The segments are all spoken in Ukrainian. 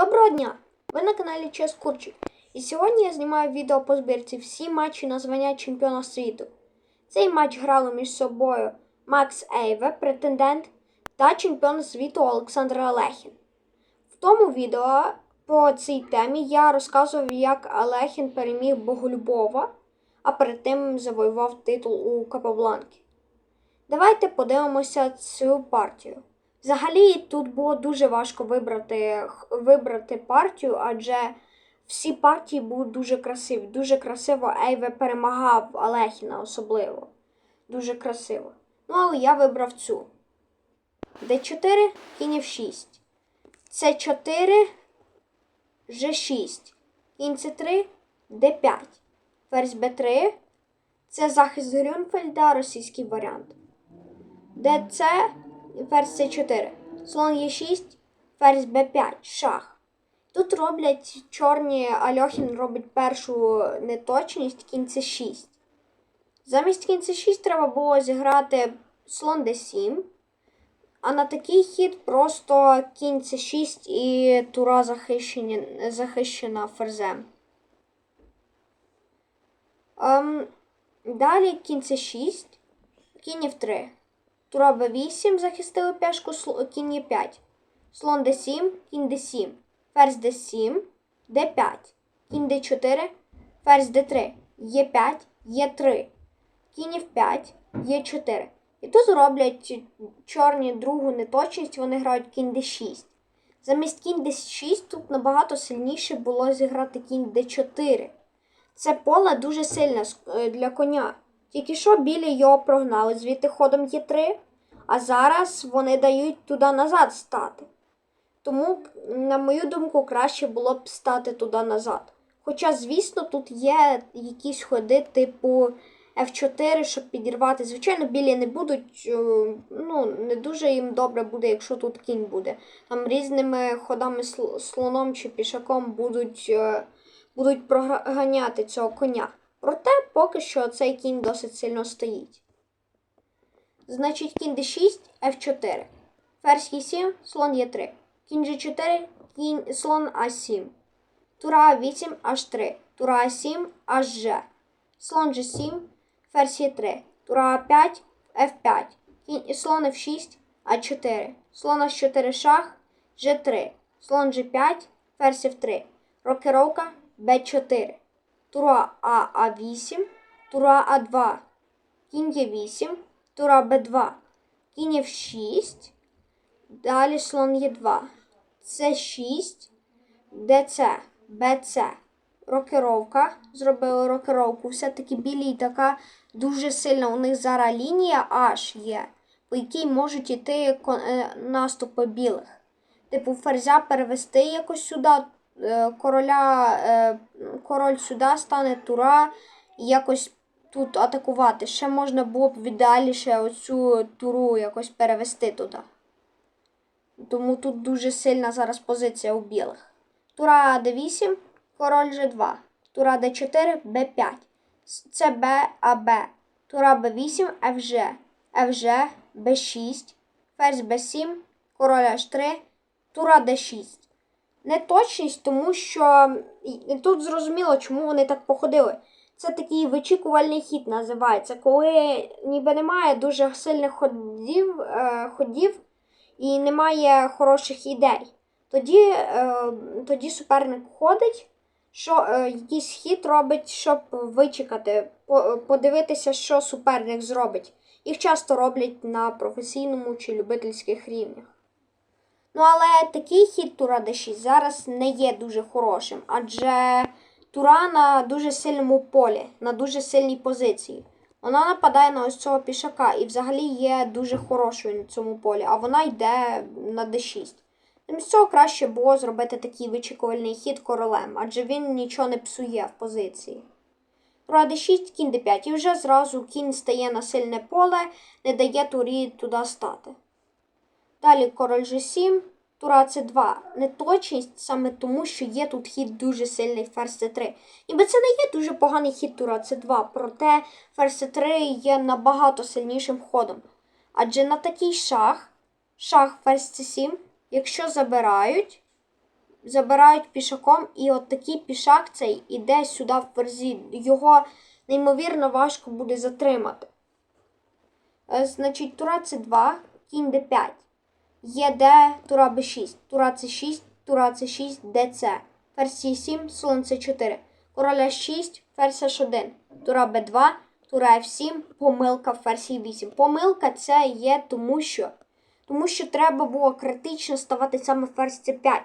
Доброго дня! Ви на каналі Чес Курчик. І сьогодні я знімаю відео по збірці всі матчі на звання чемпіона світу. Цей матч грали між собою Макс Ейве, претендент, та чемпіон світу Олександр Алехін. В тому відео по цій темі я розказував, як Алехін переміг Боголюбова, а перед тим завоював титул у Капабланки. Давайте подивимося цю партію. Взагалі тут було дуже важко вибрати, вибрати партію, адже всі партії були дуже красиві. Дуже красиво Ейве перемагав Алехіна особливо. Дуже красиво. Ну, але я вибрав цю. Д4, кінь F6. С4, Ж6. Кінь С3, Д5. Ферзь Б3. Це захист Грюнфельда, російський варіант. ДЦ, ферзь С4. Слон Е6, ферзь Б5, шах. Тут роблять чорні Альохін робить першу неточність кінь С6. Замість кінь С6 треба було зіграти слон Д7. А на такий хід просто кінь С6 і тура захищені, захищена ферзем. Ем, далі кінь С6, кінь F3. Тура Б8 захистили пешку, кінь Е5. Слон Д7, кінь Д7. Ферзь Д7, Д5. Кінь Д4, ферзь Д3. Е5, Е3. Кінь F5, Е4. І тут роблять чорні другу неточність, вони грають кінь d6. Замість кінь d6 тут набагато сильніше було зіграти кінь d4. Це поле дуже сильне для коня. Тільки що білі його прогнали звідти ходом Е3, а зараз вони дають туди назад стати. Тому, на мою думку, краще було б стати туди назад. Хоча, звісно, тут є якісь ходи, типу F4, щоб підірвати. Звичайно, білі не будуть, ну, не дуже їм добре буде, якщо тут кінь буде. Там різними ходами слоном чи пішаком будуть, будуть проганяти цього коня. Проте поки що цей кінь досить сильно стоїть. Значить, кінь d6, F4. Ферзь Е7, слон Е3. Кінь G4, кінь, слон А7. Тура А8, H3. Тура А7, HG. Слон G7, ферзь Е3. Тура А5, F5. Кінь, слон F6, А4. Слон H4 шах, G3. Слон G5, ферзь F3. Рокировка Б4. Тура А А8, тура А2. Кінь Е8, тура Б2. Кінь F6. Далі слон Е2. С6, ДЦ, БЦ. Рокировка. Зробили рокировку. Все-таки білі така дуже сильна. У них зараз лінія H є, по якій можуть йти наступи білих. Типу, ферзя перевести якось сюди, короля, король сюди стане тура і якось тут атакувати. Ще можна було б в ідеаліше оцю туру якось перевести туди. Тому тут дуже сильна зараз позиція у білих. Тура d8, король g2. Тура d4, b5. Це Б, АБ. Тура b8, FG. FG, b6. Ферзь b7, король h3, тура d6. Неточність, тому що тут зрозуміло, чому вони так походили. Це такий вичікувальний хід називається, коли ніби немає дуже сильних ходів, е, ходів і немає хороших ідей. Тоді е, тоді суперник ходить, що е, якийсь хід робить, щоб вичекати, подивитися, що суперник зробить. Їх часто роблять на професійному чи любительських рівнях. Ну, але такий хід Тура d6 зараз не є дуже хорошим, адже Тура на дуже сильному полі, на дуже сильній позиції. Вона нападає на ось цього пішака і взагалі є дуже хорошою на цьому полі, а вона йде на d6. Замість цього краще було зробити такий вичікувальний хід королем, адже він нічого не псує в позиції. Тура d6, кінь d5, і вже зразу кінь стає на сильне поле, не дає турі туди стати. Далі король g7, тура c2. Неточність саме тому, що є тут хід дуже сильний ферзь c3. Ніби це не є дуже поганий хід тура c2, проте ферзь c3 є набагато сильнішим ходом. Адже на такий шах, шах ферзь c7, якщо забирають, забирають пішаком, і от такий пішак цей іде сюди в ферзі. Його неймовірно важко буде затримати. Е, Значить, тура С2, кінь Д5. Є Д, тура Б6, тура С6, тура С6, ДЦ. Ферзь С7, слон С4. Король H6, ферзь H1. Тура Б2, тура F7, помилка ферзь Е8. Помилка це є тому, що тому що треба було критично ставати саме ферзь С5.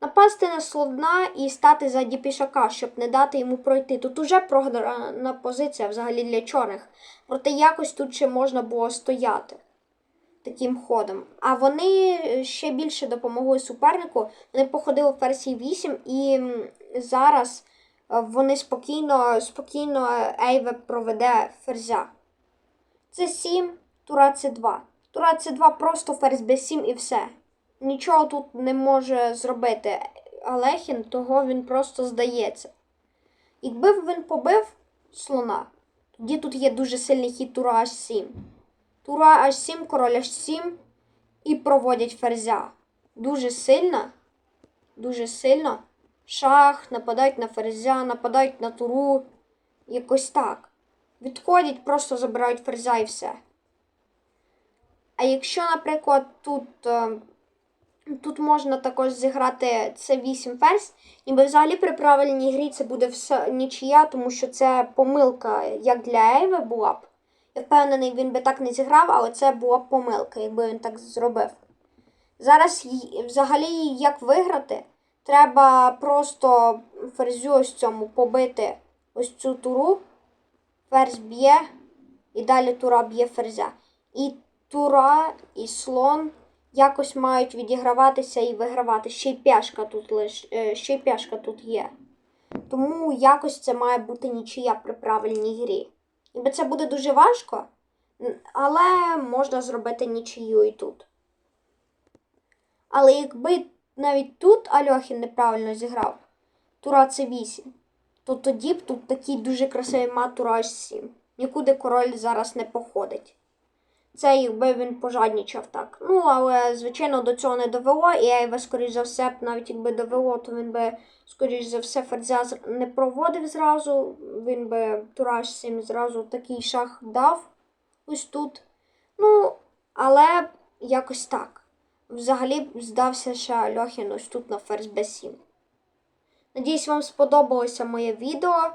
Напасти на слона і стати ззаді пішака, щоб не дати йому пройти. Тут уже програна позиція взагалі для чорних. Проте якось тут ще можна було стояти таким ходом. А вони ще більше допомогли супернику. Вони походили в ферзь 8 і зараз е, вони спокійно, спокійно Ейве проведе ферзя. Це 7, тура це 2. Тура це 2 просто ферзь Б7 і все. Нічого тут не може зробити Алехін, того він просто здається. Якби він побив слона, тоді тут є дуже сильний хід тура H7. Тура H7, король H7 і проводять ферзя. Дуже сильно, дуже сильно. Шах, нападають на ферзя, нападають на туру. Якось так. Відходять, просто забирають ферзя і все. А якщо, наприклад, тут, е, тут можна також зіграти C8 ферзь, ніби взагалі при правильній грі це буде все нічия, тому що це помилка, як для Ейви була б. Я впевнений, він би так не зіграв, але це була б помилка, якби він так зробив. Зараз взагалі як виграти, треба просто ферзю ось цьому побити ось цю туру, ферзь б'є, і далі тура б'є ферзя. І тура, і слон якось мають відіграватися і вигравати. Ще й пяшка тут лиш, е, ще й пяшка тут є. Тому якось це має бути нічия при правильній грі. Ніби це буде дуже важко, але можна зробити нічию і тут. Але якби навіть тут Альохін неправильно зіграв, тура це 8, то тоді б тут такий дуже красивий мат тура H7. Нікуди король зараз не походить. Це якби він пожаднічав так. Ну, але, звичайно, до цього не довело, і Ейва, скоріш за все, навіть якби довело, то він би, скоріш за все, ферзя не проводив зразу. Він би Тураж 7 зразу такий шах дав ось тут. Ну, але якось так. Взагалі б здався ще Альохін ось тут на ферзь Б7. Надіюсь, вам сподобалося моє відео.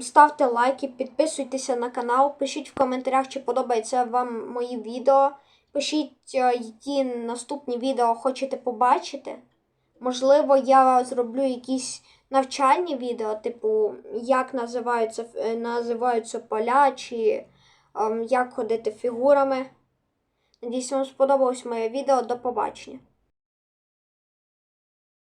Ставте лайки, підписуйтеся на канал, пишіть в коментарях, чи подобається вам мої відео. Пишіть, е, які наступні відео хочете побачити. Можливо, я зроблю якісь навчальні відео, типу, як називаються, е, називаються поля, чи ем, як ходити фігурами. Надіюсь, вам сподобалось моє відео. До побачення.